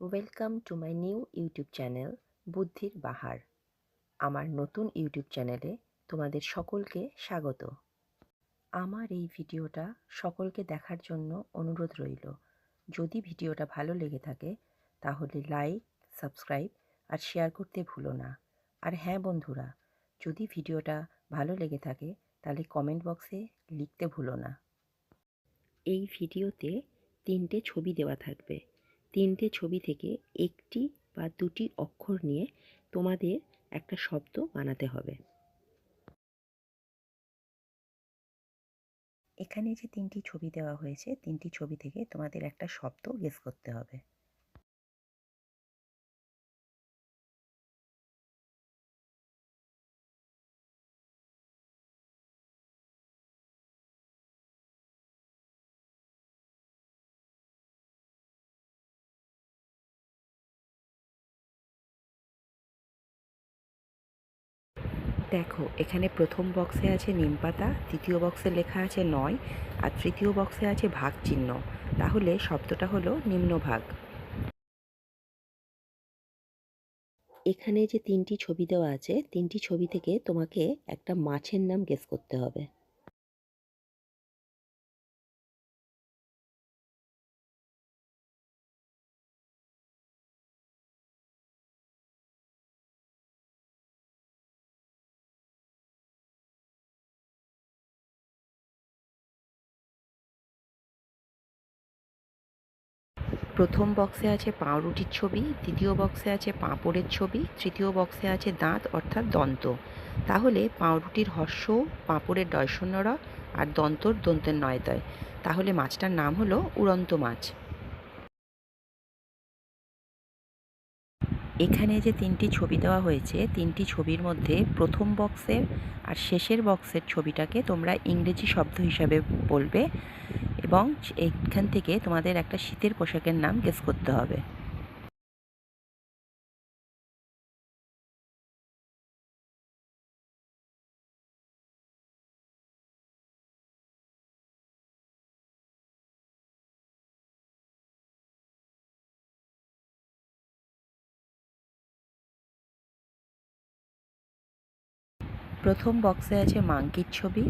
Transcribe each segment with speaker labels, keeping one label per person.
Speaker 1: Welcome to my new YouTube channel বুদ্ধির বাহার আমার নতুন ইউটিউব চ্যানেলে তোমাদের সকলকে স্বাগত। আমার এই ভিডিওটা সকলকে দেখার জন্য অনুরোধ রইল। যদি ভিডিওটা ভালো লেগে থাকে, তাহলে লাইক সাবস্ক্রাইব আর শেয়ার করতে ভুলো না। আর হ্যাঁ বন্ধুরা, যদি ভিডিওটা ভালো লেগে থাকে, তাহলে কমেন্ট বক্সে লিখতে ভুলো না। এই ভিডিওতে তিনটে ছবি দেওয়া থাকবে। তিনটে ছবি থেকে একটি বা দুটি অক্ষর নিয়ে তোমাদের একটা শব্দ বানাতে হবে। এখানে যে তিনটি ছবি দেওয়া হয়েছে, তিনটি ছবি থেকে তোমাদের একটা শব্দ গেস করতে হবে। দেখো, এখানে প্রথম বক্সে আছে নিম পাতা, দ্বিতীয় বক্সে লেখা আছে নয়, আর তৃতীয় বক্সে আছে ভাগ চিহ্ন। তাহলে শব্দটা হলো নিম্নভাগ এখানে যে তিনটি ছবি দেওয়া আছে, তিনটি ছবি থেকে তোমাকে একটা মাছের নাম গেস করতে হবে। প্রথম বক্সে আছে পাউরুটির ছবি, দ্বিতীয় বক্সে আছে পাঁপড়ের ছবি, তৃতীয় বক্সে আছে দাঁত অর্থাৎ দন্ত। তাহলে পাউরুটির হর্ষ, পাঁপড়ের ডয়শূন্যরা আর দন্তর দন্তের নয়তয়। তাহলে মাছটার নাম হলো উড়ন্ত মাছ। এখানে যে তিনটি ছবি দেওয়া হয়েছে, তিনটি ছবির মধ্যে প্রথম বক্সের আর শেষের বক্সের ছবিটাকে তোমরা ইংরেজি শব্দ হিসাবে বলবে। এবং এইখান থেকে তোমাদের একটা শীতের পোশাকের নাম গেস করতে হবে। প্রথম বক্সে আছে মাংকির ছবি,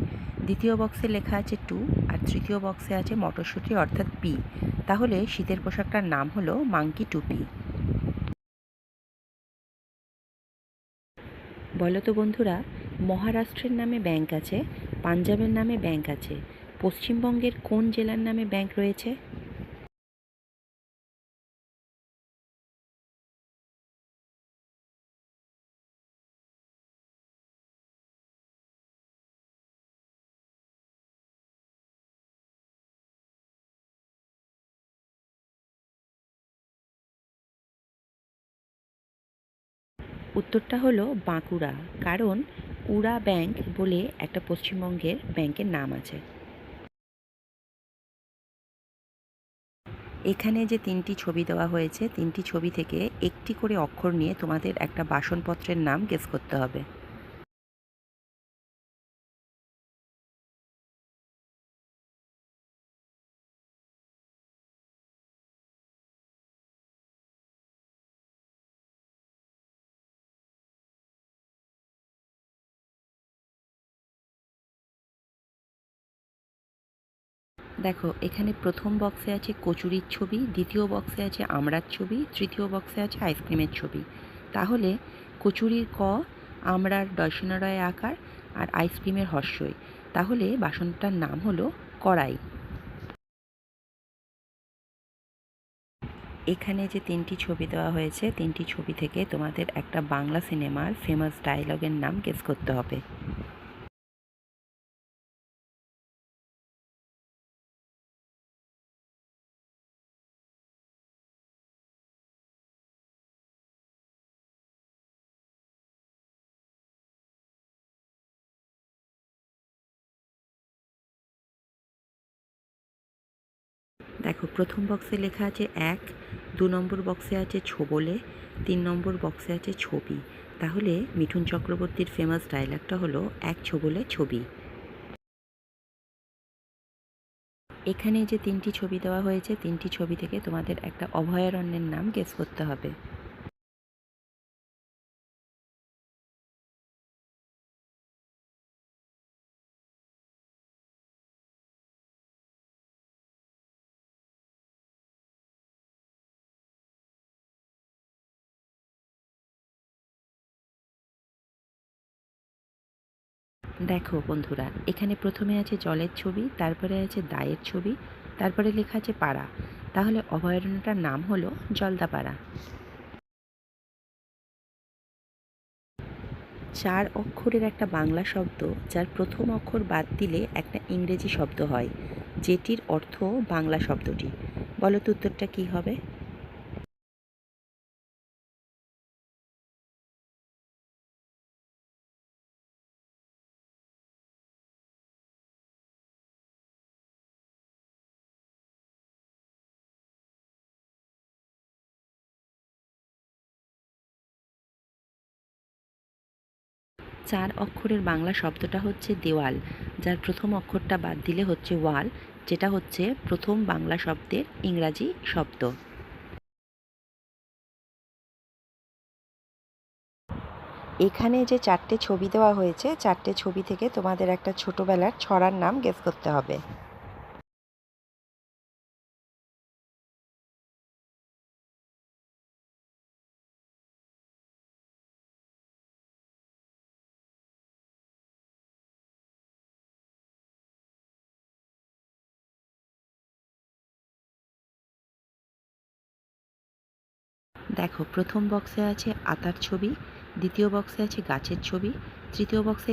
Speaker 1: দ্বিতীয় বক্সে লেখা আছে টু, আর তৃতীয় বক্সে আছে মটরশুঁটি, অর্থাৎ পি। তাহলে শীতের পোশাকটার নাম হলো মাংকি টুপি বলো তো বন্ধুরা, মহারাষ্ট্রের নামে ব্যাংক আছে, পাঞ্জাবের নামে ব্যাংক আছে, পশ্চিমবঙ্গের কোন জেলার নামে ব্যাংক রয়েছে? উত্তরটা হলো বাঁকুড়া, কারণ উড়া ব্যাংক বলে একটা পশ্চিমবঙ্গের ব্যাংকের নাম আছে। এখানে যে তিনটি ছবি দেওয়া হয়েছে, তিনটি ছবি থেকে একটি করে অক্ষর নিয়ে তোমাদের একটা বাসনপত্রের নাম গেস করতে হবে। দেখো, এখানে প্রথম বক্সে আছে কচুরির ছবি, দ্বিতীয় বক্সে আছে আমড়ার ছবি, তৃতীয় বক্সে আছে আইসক্রিমের ছবি। তাহলে কচুরির ক, আমড়ার দর্শনারয় আকার আর আইসক্রিমের হর্ষই। তাহলে বাসনটার নাম হলো কড়াই। এখানে যে তিনটি ছবি দেওয়া হয়েছে, তিনটি ছবি থেকে তোমাদের একটা বাংলা সিনেমার ফেমাস ডায়লগের নাম গেস করতে হবে। দেখো, প্রথম বক্সে লেখা আছে এক, দু নম্বর বক্সে আছে ছোবলে, তিন নম্বর বক্সে আছে ছবি। তাহলে মিঠুন চক্রবর্তীর ফেমাস ডায়লগটা হলো এক ছোবলে ছবি। এখানে যে তিনটি ছবি দেওয়া হয়েছে, তিনটি ছবি থেকে তোমাদের একটা অভয়ারণ্যের নাম গেস করতে হবে। দেখো বন্ধুরা, এখানে প্রথমে আছে জলের ছবি, তারপরে আছে দায়ের ছবি, তারপরে লেখা আছে পাড়া। তাহলে অভয়ারণ্যটার নাম হলো জলদাপাড়া। চার অক্ষরের একটা বাংলা শব্দ, যার প্রথম অক্ষর বাদ দিলে একটা ইংরেজি শব্দ হয়, যেটির অর্থ বাংলা শব্দটি। বলো তো উত্তরটা কী হবে? চার অক্ষরের বাংলা শব্দটা হচ্ছে দেওয়াল, যার প্রথম অক্ষরটা বাদ দিলে হচ্ছে ওয়াল, যেটা হচ্ছে প্রথম বাংলা শব্দের ইংরাজি শব্দ। এখানে যে চারটে ছবি দেওয়া হয়েছে, চারটে ছবি থেকে তোমাদের একটা ছোটবেলার ছড়ার নাম গেস করতে হবে। দেখো প্রথম বক্সে আছে আতার ছবি দ্বিতীয় বক্সে আছে গাছের ছবি তৃতীয় বক্সে